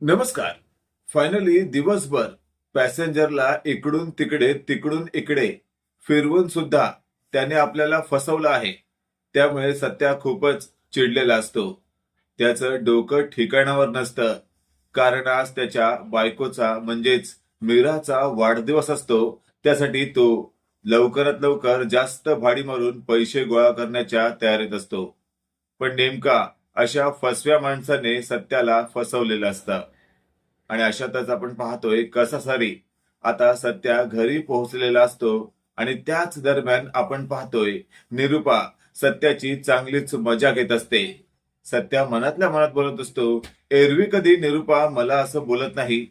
नमस्कार. फायनली दिवसभर पॅसेंजरला इकडून तिकडे तिकडून इकडे फिरवून सुद्धा त्याने आपल्याला फसवलं आहे. त्यामुळे सत्या खूपच चिडलेला असतो. त्याचं डोकं ठिकाणावर नसतं. कारण आज त्याच्या बायकोचा म्हणजेच मीराचा वाढदिवस असतो. त्यासाठी तो लवकरात लवकर जास्त भाडी मारून पैसे गोळा करण्याच्या तयारीत असतो. पण नेमका अशा फसव्या माणसाने सत्याला फसवलेलं असतं. आणि अशातच आपण पाहतोय कसा सारी आता सत्या घरी पोहोचलेला असतो आणि त्याच दरम्यान आपण पाहतोय निरुपा सत्याची चांगलीच मजा घेत असते. सत्या मनातल्या मनात बोलत असतो एरवी कधी निरुपा मला असं बोलत नाही.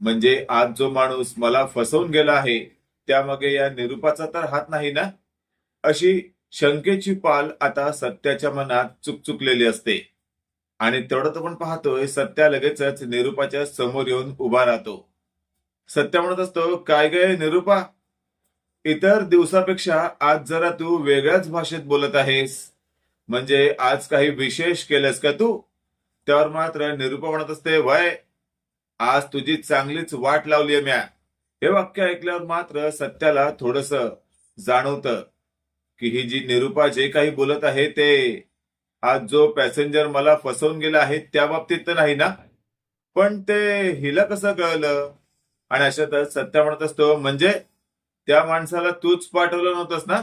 म्हणजे आज जो माणूस मला फसवून गेला आहे त्यामागे या निरुपाचा तर हात नाही ना? अशी शंकेची पाल आता सत्याच्या मनात चुकचुकलेली असते. आणि तेवढं आपण पाहतोय सत्या लगेचच निरुपाच्या समोर येऊन उभा राहतो. सत्या म्हणत असतो काय गय निरुपा? इतर दिवसापेक्षा आज जरा तू वेगळ्याच भाषेत बोलत आहेस. म्हणजे आज काही विशेष केलंस का तू? त्यावर मात्र निरुपा म्हणत असते वय आज तुझी चांगलीच वाट लावली म्या. हे वाक्य ऐकल्यावर मात्र सत्याला थोडस जाणवतं. की ही जी निरुपा जे काही बोलत आहे ते आज जो पॅसेंजर मला फसवून गेला आहे त्या बाबतीत तर नाही ना? पण ते हिला कसं कळलं? आणि अशातच सत्या म्हणत असतो म्हणजे त्या माणसाला तूच पाठवलं नव्हतंस ना?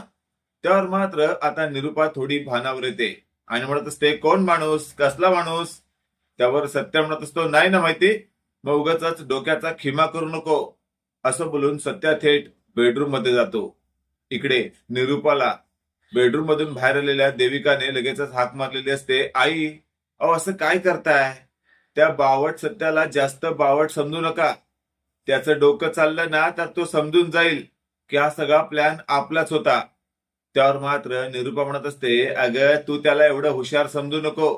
त्यावर मात्र आता निरुपा थोडी भानावर येते. आणि म्हणत असते कोण माणूस? कसला माणूस? त्यावर सत्या म्हणत असतो नाही ना माहिती. मग उगाच डोक्याचा खिमा करू नको. असं बोलून सत्या थेट बेडरूममध्ये जातो. इकडे निरुपाला बेडरूम मधून बाहेर आलेल्या देविकाने लगेचच हाक मारलेली असते आई अहो असं काय करताय? त्या बावट सत्याला जास्त बावट समजू नका. त्याचं डोकं चाललं ना तर तो समजून जाईल की हा सगळा प्लॅन आपलाच होता. त्यावर मात्र निरुपा म्हणत असते अगं तू त्याला एवढं हुशार समजू नको.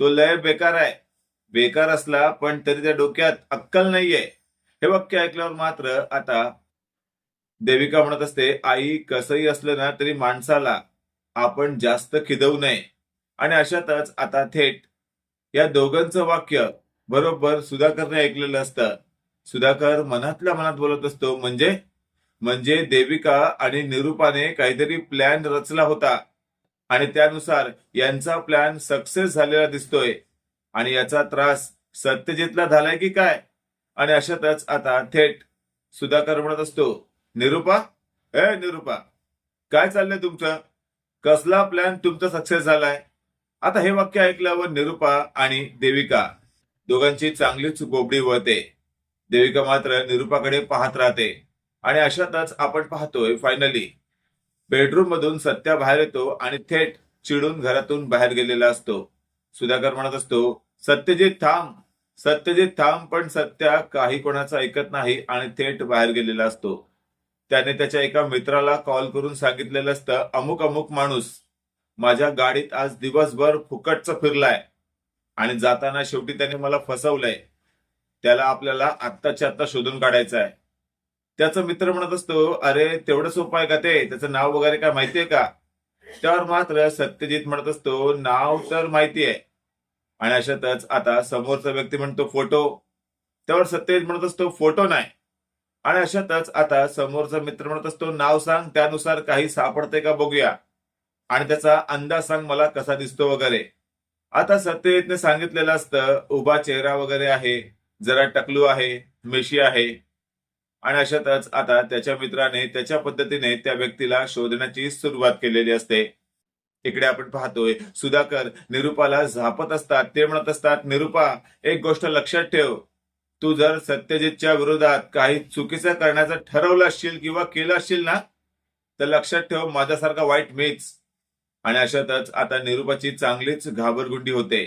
तो लय बेकार आहे. बेकार असला पण तरी त्या डोक्यात अक्कल नाहीये. हे वाक्य ऐकल्यावर मात्र आता देविका म्हणत असते आई कसंही असलं ना तरी माणसाला आपण जास्त खिदवू नये. आणि अशातच आता थेट या दोघांचं वाक्य बरोबर सुधाकरने ऐकलेलं असतं. सुधाकर मनातल्या मनात बोलत असतो म्हणजे? म्हणजे देविका आणि निरुपाने काहीतरी प्लॅन रचला होता आणि त्यानुसार यांचा प्लॅन सक्सेस झालेला दिसतोय आणि याचा त्रास सत्यजितला झालाय की काय? आणि अशातच आता थेट सुधाकर म्हणत असतो निरुपा? ए निरुपा काय चाललंय तुमचं? कसला प्लॅन तुमचा सक्सेस झालाय? आता हे वाक्य ऐकल्यावर निरुपा आणि देविका दोघांची चांगलीच गोबडी वळते. देविका मात्र निरुपाकडे पाहत राहते. आणि अशातच आपण पाहतोय फायनली बेडरूम मधून सत्या बाहेर येतो आणि थेट चिडून घरातून बाहेर गेलेला असतो. सुधाकर म्हणत असतो सत्यजित थांब सत्यजित थांब पण सत्या काही कोणाचं ऐकत नाही आणि थेट बाहेर गेलेला असतो. त्याने त्याच्या एका मित्राला कॉल करून सांगितलेलं असतं अमुक अमुक माणूस माझ्या गाडीत आज दिवसभर फुकटचं फिरलाय आणि जाताना शेवटी त्याने मला फसवलंय. त्याला आपल्याला आत्ताच्या आत्ता शोधून काढायचं आहे त्याचा मित्र म्हणत असतो अरे तेवढं सोपं आहे का ते? त्याचं नाव वगैरे काय माहितीये का? त्यावर मात्र सत्यजित म्हणत असतो नाव तर माहिती आहे. आणि अशातच आता समोरचा व्यक्ती म्हणतो फोटो. त्यावर सत्यजित म्हणत असतो फोटो नाही. आणि अशातच आता समोरचा मित्र म्हणत असतो नाव सांग त्यानुसार काही सापडते का बघूया. आणि त्याचा अंदाज सांग मला कसा दिसतो वगैरे. आता सत्यजितने सांगितलेलं असतं उभा चेहरा वगैरे आहे जरा टकलू आहे मिशी आहे. आणि अशातच आता त्याच्या मित्राने त्याच्या पद्धतीने त्या व्यक्तीला शोधण्याची सुरुवात केलेली असते. इकडे आपण पाहतोय सुधाकर निरुपाला झापत असतात ते म्हणत असतात निरुपा एक गोष्ट लक्षात ठेव. तू जर सत्यजितच्या विरोधात काही चुकीचं करण्याचं ठरवलं असशील किंवा केलं असशील ना तर लक्षात ठेव माझ्यासारखा वाईट मीच. आणि अशातच आता निरुपाची चांगलीच घाबरगुंडी होते.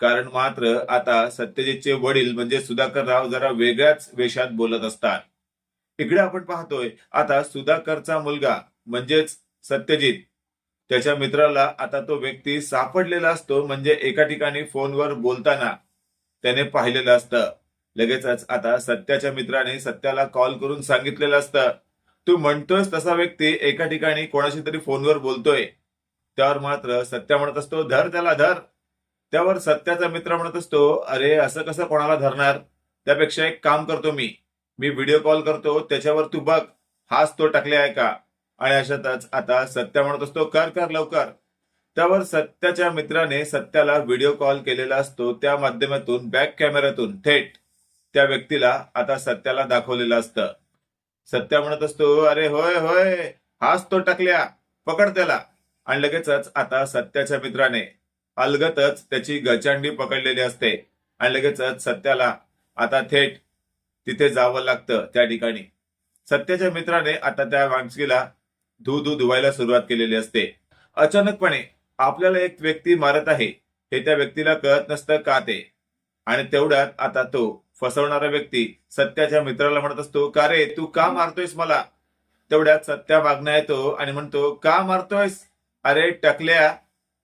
कारण मात्र आता सत्यजितचे वडील म्हणजे सुधाकर राव जरा वेगळ्याच वेशात बोलत असतात. इकडे आपण पाहतोय आता सुधाकरचा मुलगा म्हणजेच सत्यजित. त्याच्या मित्राला आता तो व्यक्ती सापडलेला असतो म्हणजे एका ठिकाणी फोनवर बोलताना त्याने पाहिलेलं असतं. लगेचच आता सत्याच्या मित्राने सत्याला कॉल करून सांगितलेलं असतं. तू म्हणतोयस तसा व्यक्ती एका ठिकाणी कोणाशी तरी फोनवर बोलतोय. त्यावर मात्र सत्या म्हणत असतो धर त्याला धर. त्यावर सत्याचा मित्र म्हणत असतो अरे असं कसं कोणाला धरणार? त्यापेक्षा एक काम करतो मी. मी व्हिडिओ कॉल करतो त्याच्यावर तू बघ. हाच तो टाकले आहे का? आणि अशातच आता सत्या म्हणत असतो कर कर लवकर. त्यावर सत्याच्या मित्राने सत्याला व्हिडिओ कॉल केलेला असतो त्या माध्यमातून बॅक कॅमेऱ्यातून थेट. त्या व्यक्तीला आता सत्याला दाखवलेलं असतं. सत्या म्हणत असतो अरे होय होय हाच तो टाकल्या पकड त्याला. आणि लगेचच आता सत्याच्या मित्राने अलगतच त्याची गचांडी पकडलेली असते. आणि लगेचच सत्याला आता थेट तिथे जावं लागतं त्या ठिकाणी. सत्याच्या मित्राने आता त्या माणसीला धू धू धुवायला सुरुवात केलेली असते. अचानकपणे आपल्याला एक व्यक्ती मारत आहे. हे त्या व्यक्तीला कळत नसतं का ते? आणि तेवढ्यात आता तो फसवणारा व्यक्ती सत्याच्या मित्राला म्हणत असतो का रे तू का मारतोयस मला? तेवढ्यात सत्या मागण्या येतो आणि म्हणतो का मारतोयस? अरे टकल्या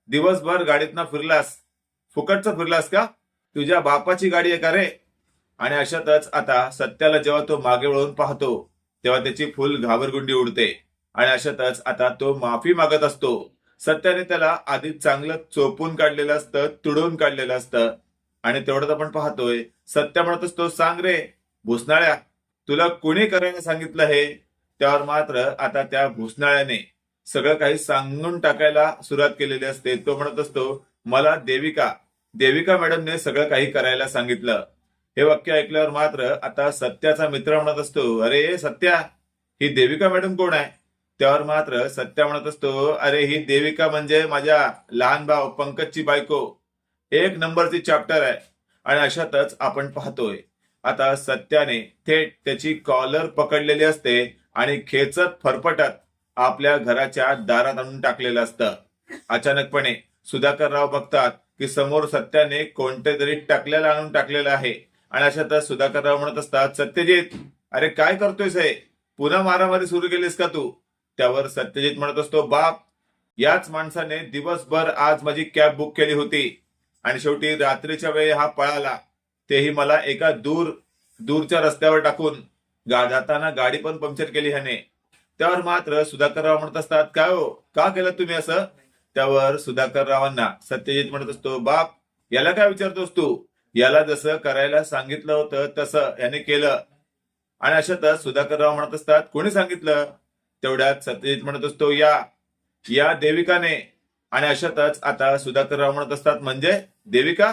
दिवसभर गाडीतनं फिरलास. फुकटचं फिरलास का? तुझ्या बापाची गाडी आहे का रे? आणि अशातच आता सत्याला जेव्हा तो मागे वळून पाहतो तेव्हा त्याची फुल घाबरगुंडी उडते. आणि अशातच आता तो माफी मागत असतो. सत्याने त्याला आधी चांगलं चोपून काढलेलं असतं तुडवून काढलेलं असतं. आणि तेवढंच आपण पाहतोय सत्य म्हणत असतो सांग रे. भुसनाळ्या तुला कुणी करायला सांगितलं हे? त्यावर मात्र आता त्या भुसनाळ्याने सगळं काही सांगून टाकायला सुरुवात केलेली असते. तो म्हणत असतो मला देविका देविका मॅडमने सगळं काही करायला सांगितलं. हे वाक्य ऐकल्यावर मात्र आता सत्याचा मित्र म्हणत असतो अरे सत्या ही देविका मॅडम कोण आहे? त्यावर मात्र सत्या म्हणत असतो अरे ही देविका म्हणजे माझ्या लहान भाव पंकजची बायको. एक नंबरची चॅप्टर आहे. आणि अशातच आपण पाहतोय आता सत्याने थेट त्याची कॉलर पकडलेली असते आणि खेचत फरफटत आपल्या घराच्या दारात आणून टाकलेलं असतं. अचानकपणे सुधाकरराव बघतात की समोर सत्याने कोणते तरी टाकलेलं आणून टाकलेलं आहे. आणि अशातच सुधाकरराव म्हणत असतात सत्यजित अरे काय करतोयस हे? पुन्हा मारामारी सुरू केलीस का तू? त्यावर सत्यजित म्हणत असतो बाप याच माणसाने दिवसभर आज माझी कॅब बुक केली होती. आणि शेवटी रात्रीच्या वेळी हा पळाला तेही मला एका दूर दूरच्या रस्त्यावर टाकून गा जाताना गाडी पण पंक्चर केली ह्याने. त्यावर मात्र सुधाकरराव म्हणत असतात काय हो? का केलं तुम्ही असं? त्यावर सुधाकररावांना सत्यजित म्हणत असतो बाप याला काय विचारतोस तू? याला जसं करायला सांगितलं होतं तसं याने केलं. आणि अशातच सुधाकरराव म्हणत असतात कोणी सांगितलं? तेवढ्यात सत्यजित म्हणत असतो या या देविकाने आणि अशातच आता सुधाकरराव म्हणत असतात म्हणजे देविका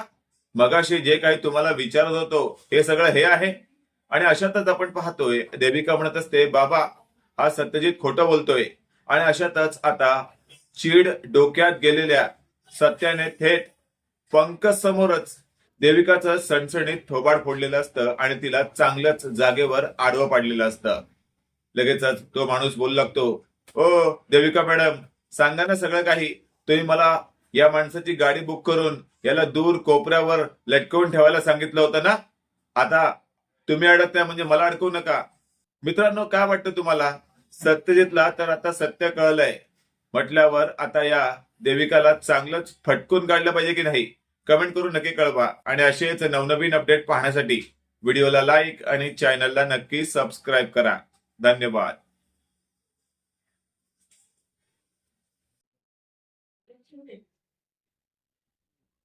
मगाशी जे काही तुम्हाला विचारत होतो हे सगळं हे आहे? आणि अशातच आपण पाहतोय देविका म्हणत असते बाबा हा सत्यजित खोटं बोलतोय. आणि अशातच आता चीड डोक्यात गेलेल्या सत्याने थेट पंकज समोरच देविकाचं सणसणीत थोबाड फोडलेलं असतं आणि तिला चांगल्याच जागेवर आडवं पाडलेलं असतं. लगेचच तो माणूस बोलू लागतो ओ देविका मॅडम सांगा ना सगळं काही. तुम्ही मला या माणसाची गाडी बुक करून याला दूर कोपऱ्यावर लटकवून ठेवायला सांगितलं होतं ना? आता तुम्ही अडकताय म्हणजे मला अडकवू नका. मित्रांनो काय वाटतं तुम्हाला? सत्यजितला तर आता सत्य कळलंय. म्हटल्यावर आता या देविकाला चांगलंच फटकून काढलं पाहिजे की नाही? कमेंट करून नक्की कळवा. आणि असेच नवनवीन अपडेट पाहण्यासाठी व्हिडिओला लाईक आणि चॅनलला नक्की सबस्क्राईब करा. धन्यवाद.